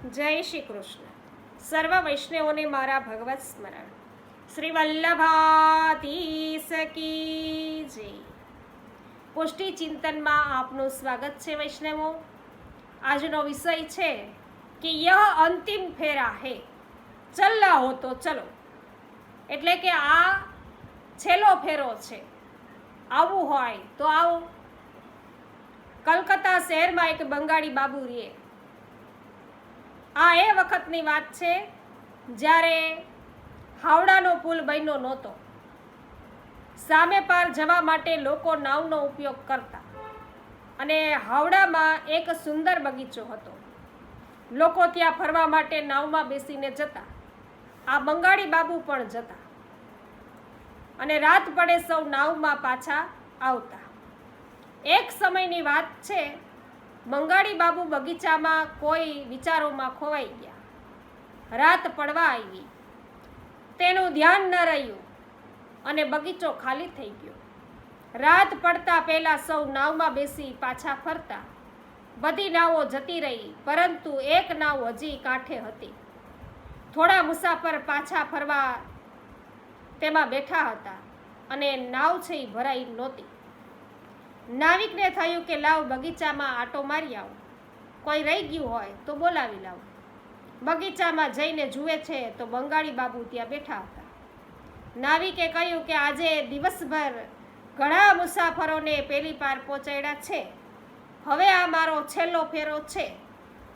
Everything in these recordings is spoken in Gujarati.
જય શ્રી કૃષ્ણ. સર્વ વૈષ્ણવોને મારા ભગવત સ્મરણ. શ્રી વલ્લભાધીશ કી જય. પુષ્ટિ ચિંતનમાં આપનું સ્વાગત છે વૈષ્ણવો. આજનો વિષય છે કે યહ અંતિમ ફેરા હે. ચલ્લા હો તો ચલો. એટલે કે આ છેલ્લો ફેરો છે. આવવું હોય તો આવો. કલકત્તા શહેરમાં એક બંગાળી બાબુ રહે આ એ વખતની વાત છે જ્યારે હાવડાનો પુલ બન્યો નહોતો. સામે પાર જવા માટે લોકો નાવનો ઉપયોગ કરતા અને હાવડામાં એક સુંદર બગીચો હતો. લોકો ત્યાં ફરવા માટે નાવમાં બેસીને જતા. આ બંગાળી બાબુ પણ જતા અને રાત પડે સૌ નાવમાં પાછા આવતા. એક સમયની વાત છે બંગાળી બાબુ બગીચામાં કોઈ વિચારોમાં ખોવાઈ ગયા. રાત પડવા આવી. તેનું ધ્યાન ન રહ્યું અને બગીચો ખાલી થઈ ગયો. રાત પડતા પહેલા સૌ નાવમાં બેસી પાછા ફરતા. બધી નાવો જતી રહી, પરંતુ એક નાવ હજી કાંઠે હતી. થોડા મુસાફર પાછા ફરવા તેમાં બેઠા હતા અને નાવ છે એ ભરાઈ નહોતી. નાવિકને થયું કે લાવ બગીચામાં આટો મારી આવું. કોઈ રહી ગયું હોય તો બોલાવી લાવું. બગીચામાં જઈને જુએ છે તો બંગાળી બાબુ ત્યાં બેઠા હતા. નાવિકે કહ્યું કે આજે દિવસભર ઘણા મુસાફરોને પેલી પાર પહોંચાડ્યા છે. હવે આ મારો છેલ્લો ફેરો છે.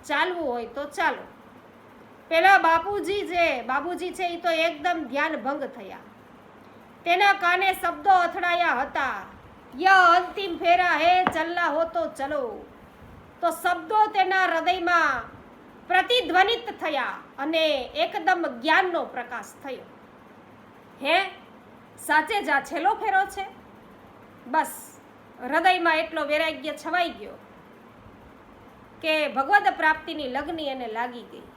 ચાલવું હોય તો ચાલો. પેલા બાપુજી જે, બાબુજી છે એ તો એકદમ ધ્યાન ભંગ થયા. તેના કાને શબ્દો અથડાયા હતા. ય અંતિમ ફેરા હે, ચલ્લા હો તો ચલો. તો શબ્દો તેના હૃદયમાં પ્રતિધ્વનિત થયા અને એકદમ જ્ઞાનનો પ્રકાશ થયો. હે, સાચે જ આ છેલ્લો ફેરો છે? બસ, હૃદયમાં એટલો વૈરાગ્ય છવાઈ ગયો કે ભગવદ પ્રાપ્તિની લગ્ની એને લાગી ગઈ.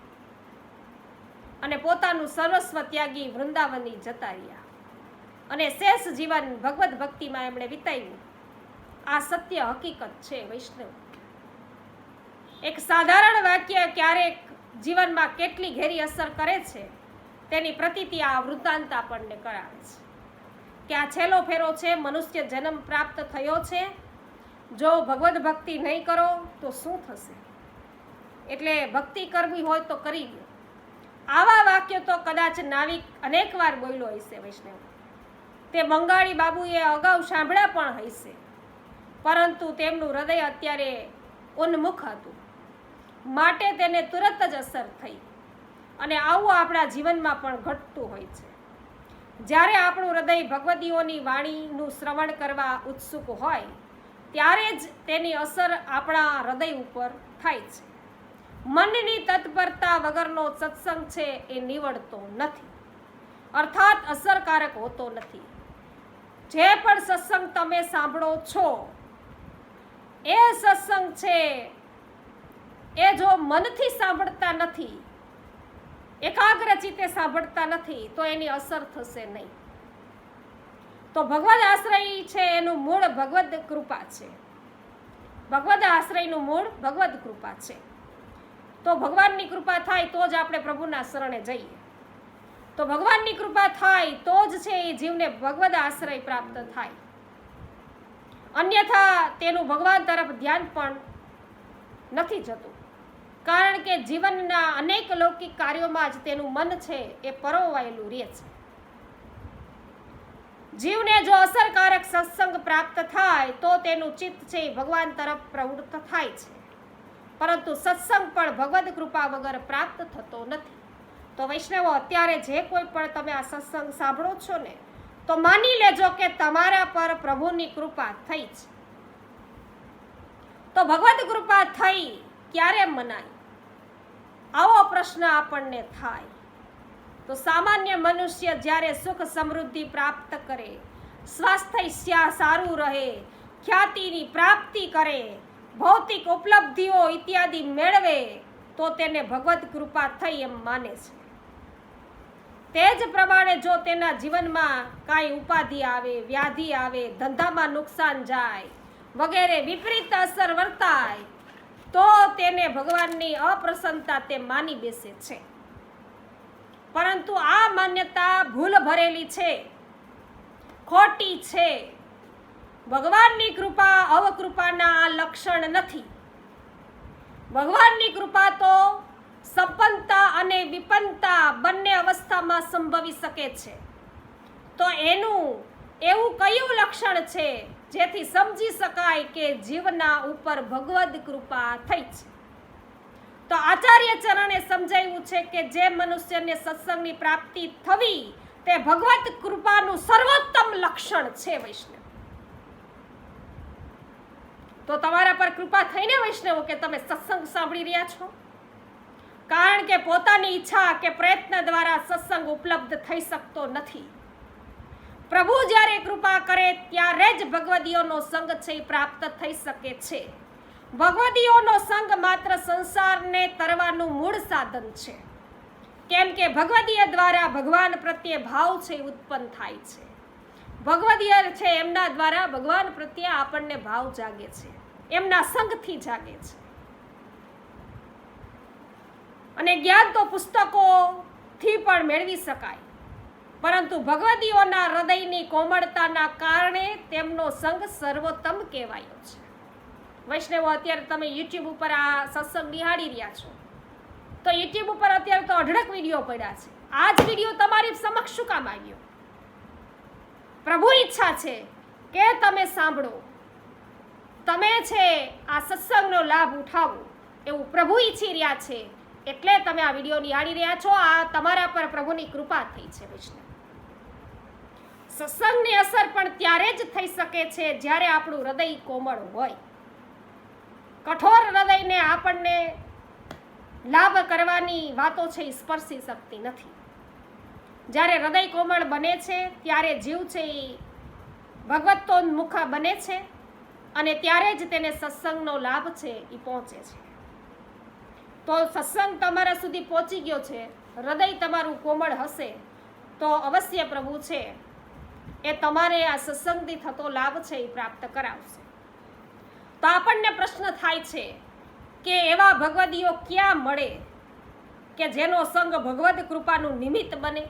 અને પોતાનું સર્વસ્વ ત્યાગી વૃંદાવની જતા રહ્યા. અને શેષ જીવન ભગવત ભક્તિમાં એમણે વિતાવ્યું. આ સત્ય હકીકત છે, વૈષ્ણવ. એક સાધારણ વાક્ય ક્યારેક જીવનમાં કેટલી ઘેરી અસર કરે છે, તેની પ્રતિતિ આ વૃત્તાંત આપણને કરાવે છે. કે આ છેલ્લો ફેરો છે, મનુષ્ય જન્મ પ્રાપ્ત થયો છે, જો ભગવદ ભક્તિ નહીં કરો, તો શું થશે? એટલે ભક્તિ કરવી હોય તો કરી લો. આવા વાક્યો તો કદાચ નાવિક અનેકવાર બોલ્યો હશે, વૈષ્ણવ. તે બંગાળી બાબુએ અગાઉ સાંભળ્યા પણ હશે પરંતુ તેમનું હૃદય અત્યારે ઉન્મુખ હતું. માટે તેને તુરત જ અસર થઈ. અને આવું આપણા જીવનમાં પણ ઘટતું હોય છે. જ્યારે આપણું હૃદય ભગવદીઓની વાણીનું શ્રવણ કરવા ઉત્સુક હોય, ત્યારે જ તેની અસર આપણા હૃદય ઉપર થાય છે. મનની તત્પરતા વગરનો સત્સંગ છે એ નીવડતો નથી. અર્થાત અસરકારક હોતો નથી. જે પણ સત્સંગ તમે સાંભળો છો, એ સત્સંગ છે, એ જો મનથી સાંભળતા નથી, એકાગ્ર ચિત્તે સાંભળતા નથી, તો એની અસર થશે નહીં. તો ભગવદ આશ્રય છે, એનું મૂળ ભગવદ કૃપા છે. ભગવદ આશ્રયનું મૂળ ભગવદ કૃપા છે. તો ભગવાનની કૃપા થાય તો જ આપણે પ્રભુના શરણે જઈએ. તો ભગવાનની કૃપા થાય તો જ છે એ જીવને ભગવદ આશ્રય પ્રાપ્ત થાય. અન્યથા તેનું ભગવાન તરફ ધ્યાન પણ નથી જતું. કારણ કે જીવનના અનેક લૌકિક કાર્યોમાં જ તેનું મન છે એ પરોવાયેલું રહે છે. જીવને જો અસરકારક સત્સંગ પ્રાપ્ત થાય તો તેનું ચિત્ત છે એ ભગવાન તરફ પ્રવૃત્ત થાય છે. પરંતુ સત્સંગ પણ ભગવદ કૃપા વગર પ્રાપ્ત થતો નથી. તો વૈષ્ણવો, અત્યારે જે કોઈ પણ તમે આ સત્સંગ સાંભળો છો ને, તો માની લેજો કે તમારા પર પ્રભુની કૃપા થઈ છે તો ભગવત કૃપા થઈ ક્યારે મનાય? આવો પ્રશ્ન આપણને થાય. તો સામાન્ય મનુષ્ય જ્યારે સુખ સમૃદ્ધિ પ્રાપ્ત કરે, સ્વાસ્થ્ય સારું રહે, ખ્યાતિની પ્રાપ્તિ કરે, ભૌતિક ઉપલબ્ધિઓ ઇત્યાદિ મેળવે, તો તેને ભગવત કૃપા થઈ એમ માને છે. તે જ પ્રમાણે જો તેના જીવનમાં કાંઈ ઉપાધિ આવે, વ્યાધિ આવે, ધંધામાં નુકસાન જાય, વગેરે વિપરીત અસર વર્તાય, તો તેને ભગવાનની અપ્રસન્નતા તે માની બેસે છે. પરંતુ આ માન્યતા ભૂલ ભરેલી છે, ખોટી છે. ભગવાનની કૃપા, અવકૃપાના આ લક્ષણ નથી. ભગવાનની કૃપા તો સંપન્નતા અને વિપન્નતા બંને અવસ્થામાં સંભવી શકે છે. તો એનું એવું કયું લક્ષણ છે જેથી સમજી શકાય કે જીવના ઉપર ભગવદ કૃપા થઈ છે? તો આચાર્ય ચરણે સમજાવ્યું છે કે જે મનુષ્યને સત્સંગની પ્રાપ્તિ થવી તે ભગવત કૃપાનું સર્વોત્તમ લક્ષણ છે વૈષ્ણવ. તો તમારા પર કૃપા થઈને વૈષ્ણવો કે તમે સત્સંગ સાંભળી રહ્યા છો? કારણ કે પોતાની ઈચ્છા કે પ્રયત્ન દ્વારા સત્સંગ ઉપલબ્ધ થઈ શકતો નથી. પ્રભુ જ્યારે કૃપા કરે ત્યારે જ ભગવદીઓનો સંગ છે એ પ્રાપ્ત થઈ શકે છે. ભગવદીઓનો સંગ માત્ર સંસારને તરવાનું મૂળ સાધન છે. કેમ કે ભગવદીય દ્વારા ભગવાન પ્રત્યે ભાવ છે ઉત્પન્ન થાય છે. ભગવદીય છે એમના દ્વારા ભગવાન પ્રત્યે આપણને ભાવ જાગે છે. એમના સંગથી જાગે છે. અને જ્ઞાન તો પુસ્તકોથી પણ મેળવી શકાય. પરંતુ ભગવદીઓના હૃદયની કોમળતાના કારણે તેમનો સંગ સર્વોત્તમ કહેવાયો છે. વૈષ્ણવો, અત્યારે તમે યુટ્યુબ ઉપર આ સત્સંગ નિહાળી રહ્યા છો. તો યુટ્યુબ ઉપર અત્યારે તો અઢળક વીડિયો પડ્યા છે. આ જ વીડિયો તમારી સમક્ષ શું કામ આવ્યો? પ્રભુ ઈચ્છા છે કે તમે સાંભળો. તમે છે આ સત્સંગનો લાભ ઉઠાવો એવું પ્રભુ ઈચ્છી રહ્યા છે. એટલે તમે આ વીડિયો નિહાળી રહ્યા છો. આ તમારા પર પ્રભુની કૃપા થઈ છે વૈષ્ણવ સત્સંગની અસર પણ ત્યારે જ થઈ શકે છે જ્યારે આપણું હૃદય કોમળ હોય. કઠોર હૃદયને આપણને લાભ કરવાની વાતો છે એ સ્પર્શી શકતી નથી. જ્યારે હૃદય કોમળ બને છે, ત્યારે જીવ છે એ ભગવતોન્મુખ બને છે અને ત્યારે જ તેને સત્સંગનો લાભ છે એ પહોંચે છે. તો સત્સંગ તમારા સુધી પહોંચી ગયો છે. હૃદય તમારું કોમળ હશે. તો અવશ્ય પ્રભુ છે. એ તમારે આ સત્સંગથી થતો લાભ છે એ પ્રાપ્ત કરાવશે. તો આપણને પ્રશ્ન થાય છે કે એવા ભગવદીઓ ક્યાં મળે? કે જેનો સંગ ભગવદ કૃપાનું નિમિત્ત બને?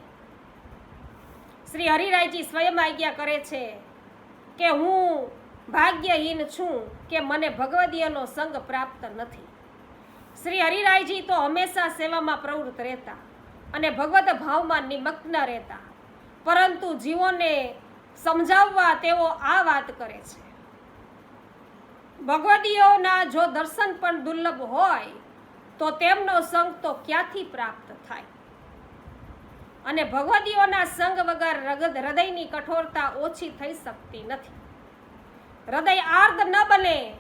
શ્રી હરિરાયજી સ્વયં આજ્ઞા કરે છે કે હું ભાગ્યહીન છું કે મને ભગવદીયનો સંગ પ્રાપ્ત નથી. શ્રી હરિરાયજી તો હંમેશા સેવામાં પ્રવૃત્ત રહેતા અને ભગવત ભાવમાં નિમગ્ન રહેતા. પરંતુ જીવોને સમજાવવા તેઓ આ વાત કરે છે. ભગવદીઓના જો દર્શન પણ દુર્લભ હોય, તો તેમનો સંગ તો ક્યાંથી પ્રાપ્ત થાય? અને ભગવદીઓના સંગ વગર રગદ હૃદયની કઠોરતા ઓછી થઈ શકતી નથી. હૃદય આર્દ ન બને,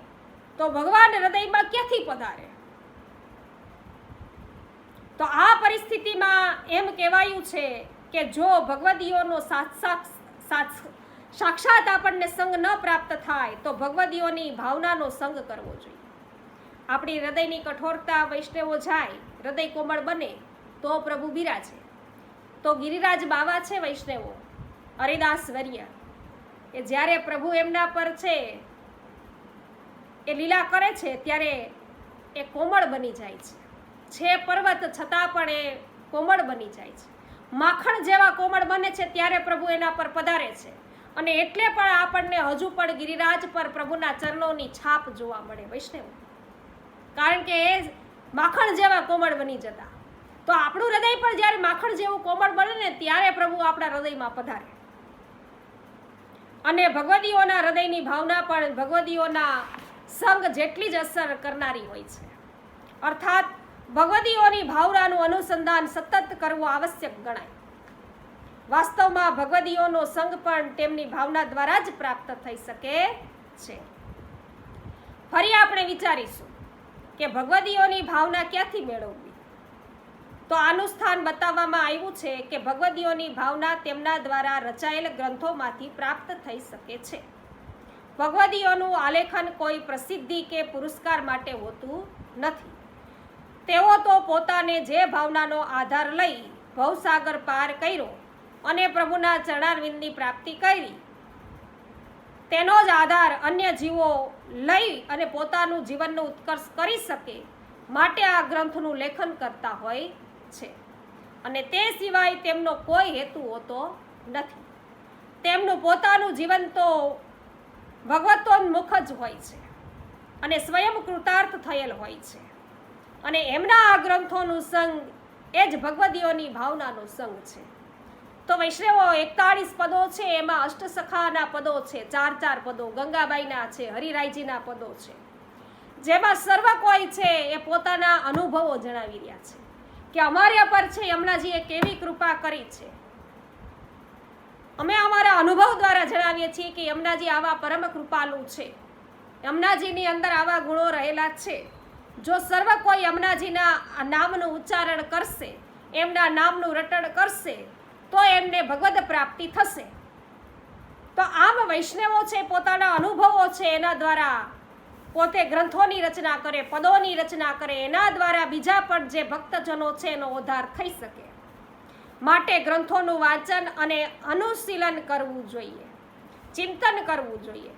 તો ભગવાન હૃદયમાં ક્યાંથી પધારે? તો આ પરિસ્થિતિમાં એમ કહેવાયું છે કે જો ભગવદીઓનો સાક્ષાત આપણને સંગ ન પ્રાપ્ત થાય, તો ભગવદીઓની ભાવનાનો સંગ કરવો જોઈએ. આપણી હૃદયની કઠોરતા વૈષ્ણવો જાય, હૃદય કોમળ બને, તો પ્રભુ બિરાજે તો ગિરિરાજ બાવા છે વૈષ્ણવો, હરિદાસ વર્ય. એ જ્યારે પ્રભુ એમના પર છે, એ લીલા કરે છે, ત્યારે એ કોમળ બની જાય છે. છે પર્વત છતાં પણ એ કોમળ બની જાય છે. માખણ જેવા કોમળ બને છે ત્યારે પ્રભુ એના પર પધારે છે. અને એટલે પણ આપણને હજુ પણ ગિરિરાજ પર પ્રભુના ચરણોની છાપ જોવા મળે, વૈષ્ણવ. કારણ કે એ માખણ જેવા કોમળ બની જતા. તો આપણું હૃદય પણ જ્યારે માખણ જેવું કોમળ બને ને ત્યારે પ્રભુ આપણા હૃદયમાં પધારે. અને ભગવદીઓના હૃદયની ભાવના પણ ભગવદીઓના સંગ જેટલી જ અસર કરનારી હોય છે. અર્થાત ભગવદીઓની ભાવનાનું અનુસંધાન સતત કરવું આવશ્યક ગણાય. વાસ્તવમાં ભગવદીઓનો સંગ પણ તેમની ભાવના દ્વારા જ પ્રાપ્ત થઈ શકે છે. ફરી આપણે વિચારીશું કે ભગવદીઓની ભાવના ક્યાંથી મેળવવી? તો આનું સ્થાન બતાવવામાં આવ્યું છે કે ભગવદીઓની ભાવના તેમના દ્વારા રચાયેલ ગ્રંથોમાંથી પ્રાપ્ત થઈ શકે છે. ભગવદીઓનું આલેખન કોઈ પ્રસિદ્ધિ કે પુરસ્કાર માટે હોતું નથી. તેઓ તો પોતાને જે ભાવનાનો આધાર લઈ ભવસાગર પાર કર્યો અને પ્રભુના ચરણારવિંદની પ્રાપ્તિ કરી. તેનો જ આધાર અન્ય જીવો લઈ અને પોતાનું જીવનનો ઉત્કર્ષ કરી શકે માટે આ ગ્રંથનું લેખન કરતા હોય છે. અને તે સિવાય તેમનો કોઈ હેતુ હોતો નથી. તેમનું પોતાનું જીવન તો ભગવતોન્મુખ જ હોય છે અને સ્વયં કૃતાર્થ થયેલ હોય છે. અને એમના આ ગ્રંથોનું સંગ એ જ ભગવદીઓની ભાવનાનો સંગ છે. તો વૈષ્ણવો એકતાળીસ પદો છે, એમાં અષ્ટસખાના પદો છે, ચાર ચાર પદો, ગંગાબાઈના છે, હરિરાયજીના પદો છે. જેમાં સર્વ કોઈ છે એ પોતાના અનુભવો જણાવી રહ્યા છે કે અમારા પર છે યમુનાજીએ કેવી કૃપા કરી છે. અમે અમારા અનુભવ દ્વારા જણાવીએ છીએ કે યમુનાજી આવા પરમ કૃપાલુ છે. યમુનાજીની અંદર આવા ગુણો રહેલા છે. જો સર્વ કોઈ યમુનાજીના નામનું ઉચ્ચારણ કરશે, એમના નામનું રટણ કરશે, તો એમને ભગવદ પ્રાપ્તિ થશે. તો આમ વૈષ્ણવો છે, પોતાના અનુભવો છે, એના દ્વારા પોતે ગ્રંથોની રચના કરે, પદોની રચના કરે, એના દ્વારા બીજા પણ જે ભક્તજનો છે, એનો ઉદ્ધાર થઈ શકે. માટે ગ્રંથોનું વાંચન અને અનુશીલન કરવું જોઈએ. ચિંતન કરવું જોઈએ.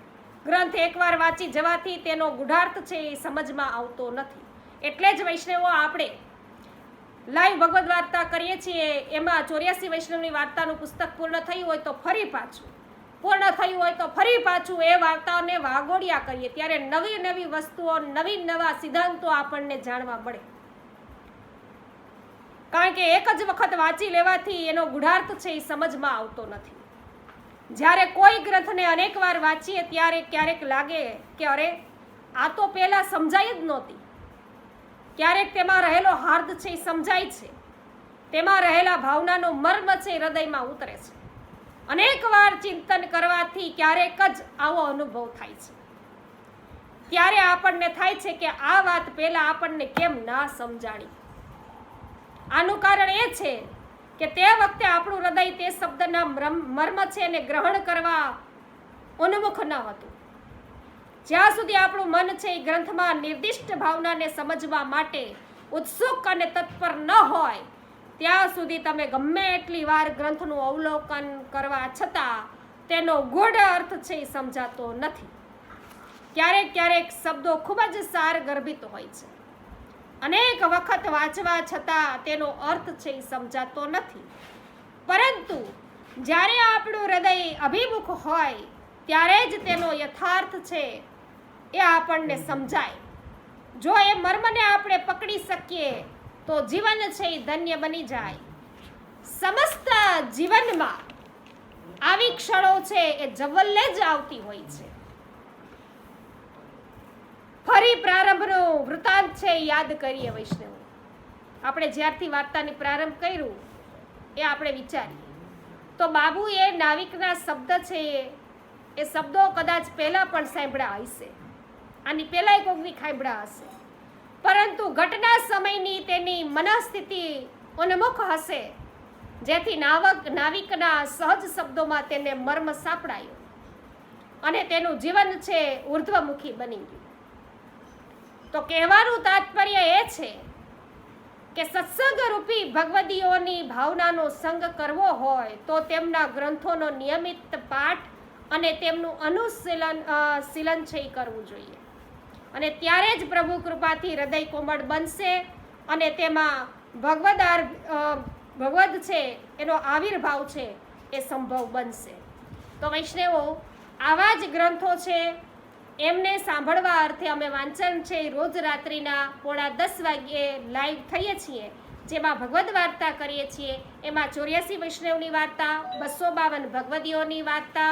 ગ્રંથ એકવાર વાંચી જવાથી તેનો ગુઢાર્થ છે એ સમજમાં આવતો નથી. એટલે જ વૈષ્ણવો આપણે લાઈવ ભગવદ્ વાર્તા કરીએ છીએ. એમાં ચોર્યાસી વૈષ્ણવની વાર્તાનું પુસ્તક પૂર્ણ થયું હોય તો ફરી પાછું. પૂર્ણ થયું હોય તો ફરી પાછું એ વાર્તાઓને વાગોડિયા કરીએ. ત્યારે નવી નવી વસ્તુઓ, નવીન નવા સિદ્ધાંતો આપણને જાણવા મળે. કારણ કે એક જ વખત વાંચી લેવાથી એનો ગુઢાર્થ છે એ સમજમાં આવતો નથી. જ્યારે કોઈ ગ્રંથને અનેક વાર વાંચીએ ત્યારે ક્યારેક લાગે કે અરે, આ તો પહેલાં સમજાય જ નહોતી. ક્યારેક તેમાં રહેલો હાર્દ છે, એ સમજાય છે. તેમાં રહેલા ભાવનાનો મર્મ છે હૃદયમાં ઉતરે છે. અનેક વાર ચિંતન કરવાથી ક્યારેક જ આવો અનુભવ થાય છે. ત્યારે આપણને થાય છે કે આ વાત પહેલાં આપણને કેમ ના સમજાણી. આનું કારણ એ છે કે તે વખતે આપણું હૃદય તે શબ્દના મર્મ છે એને ગ્રહણ કરવા ઉન્મુખ ન હતું. જ્યાં સુધી આપણું મન છે એ ગ્રંથમાં નિર્દિષ્ટ ભાવનાને સમજવા માટે ઉત્સુક અને તત્પર ન હોય, ત્યાં સુધી તમે ગમે એટલી વાર ગ્રંથનું અવલોકન કરવા છતાં તેનો ગૂઢ અર્થ છે એ સમજાતો નથી. ક્યારેક ક્યારેક શબ્દો ખૂબ જ સાર ગર્ભિત હોય છે. અનેક વખત વાંચવા છતાં તેનો અર્થ છે સમજાતો નથી. પરંતુ જ્યારે આપણું હૃદય અભિમુખ હોય, ત્યારે જ તેનો યથાર્થ છે એ આપણને સમજાય. જો એ મર્મને આપણે પકડી શકીએ, તો જીવન છે એ ધન્ય બની જાય. સમસ્ત જીવનમાં આવી ક્ષણો છે એ જવલ્લે જ આવતી હોય છે. ફરી પ્રારંભનો વૃતાંત છે એ યાદ કરીએ વૈષ્ણવ. આપણે જ્યારથી વાર્તાની પ્રારંભ કર્યું, એ આપણે વિચારીએ. તો બાબુ એ નાવિકના શબ્દ છે એ એ શબ્દો કદાચ પહેલાં પણ સાંભળ્યા હશે. આની પહેલાંય કોકની સાંભળ્યા હશે. પરંતુ ઘટના સમયની તેની મનસ્થિતિ ઉન્મુખ હશે, જેથી નાવક, નાવિકના સહજ શબ્દોમાં તેને મર્મ સાંપડાયો. અને તેનું જીવન છે ઉર્ધ્વમુખી બની ગયું. તો કહેવાનું તાત્પર્ય એ છે કે સત્સંગ રૂપી ભગવદીઓની ભાવનાનો સંગ કરવો હોય તો તેમના ગ્રંથોનો નિયમિત પાઠ અને તેમનું અનુશીલન શીલન છે કરવું જોઈએ. અને ત્યારે જ પ્રભુ કૃપાથી હૃદય કોમળ બનશે અને તેમાં ભગવદાર ભગવદ છે, એનો આવિર્ભાવ છે એ સંભવ બનશે. તો વૈષ્ણવો, આવા જ ગ્રંથો છે એમને સાંભળવા અર્થે અમે વાંચન છે રોજ રાત્રિના પોણા દસ વાગ્યે લાઈવ થઈએ છીએ, જેમાં ભગવદ્ વાર્તા કરીએ છીએ. એમાં ચોર્યાસી વૈષ્ણવની વાર્તા, બસો બાવન ભગવદીઓની વાર્તા,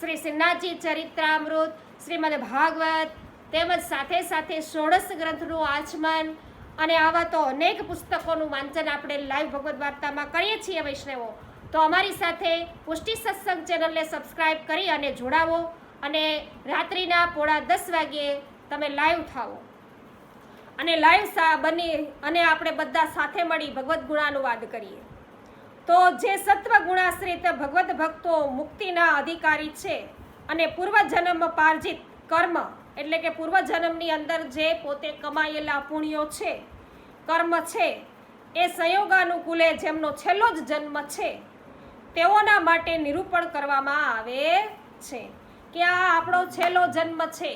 શ્રી સિન્હાજી ચરિત્રામૃત, શ્રીમદ ભાગવત, તેમજ સાથે સાથે ષોડશ ગ્રંથનું આચમન અને આવા તો અનેક પુસ્તકોનું વાંચન આપણે લાઈવ ભગવદ્ વાર્તામાં કરીએ છીએ વૈષ્ણવો. તો અમારી સાથે પુષ્ટિ સત્સંગ ચેનલને સબસ્ક્રાઈબ કરી અને જોડાવો. અને રાત્રિના પોળા દસ વાગ્યે તમે લાઈવ થાઓ. અને લાઈવ સા બની અને આપણે બધા સાથે મળી ભગવદ્ ગુણાનુવાદ કરીએ. તો જે સત્વ ગુણાશ્રિત ભગવદ્ ભક્તો મુક્તિના અધિકારી છે અને પૂર્વજન્મ પાર્જિત કર્મ, એટલે કે પૂર્વજન્મની અંદર જે પોતે કમાયેલા પુણ્યો છે, કર્મ છે, એ સંયોગાનુકૂલે જેમનો છેલ્લો જ જન્મ છે, તેઓના માટે નિરૂપણ કરવામાં આવે છે. કે આ આપણો છેલ્લો જન્મ છે.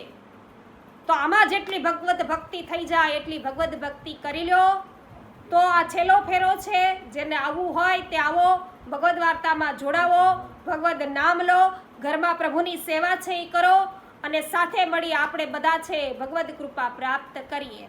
તો આમાં જેટલી ભગવત ભક્તિ થઈ જાય, એટલી ભગવત ભક્તિ કરી લો તો આ છેલ્લો ફેરો છે, જેને આવવું હોય તે આવો, ભગવદ્ વાર્તામાં જોડાવો, ભગવદ નામ લો, ઘરમાં પ્રભુની સેવા છે એ કરો, અને સાથે મળી આપણે બધા છે ભગવદ કૃપા પ્રાપ્ત કરીએ.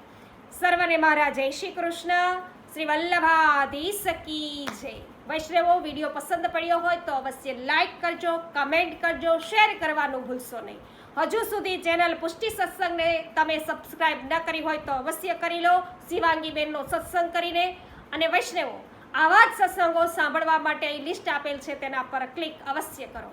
સર્વને મારા જય શ્રી કૃષ્ણ. શ્રી વલ્લભાધીશ સકી જય. વૈષ્ણવો, વીડિયો પસંદ પડ્યો હોય તો અવશ્ય લાઇક કરજો કમેન્ટ કરજો શેર કરવાનું ભૂલશો નહીં. હજુ સુધી ચેનલ પુષ્ટિ સત્સંગને તમે સબસ્ક્રાઇબ ન કરી હોય તો અવશ્ય કરી લો. શિવાંગીબેનનો સત્સંગ કરીને. અને વૈષ્ણવો, આવા જ સત્સંગો સાંભળવા માટે લિસ્ટ આપેલ છે, તેના પર ક્લિક અવશ્ય કરો.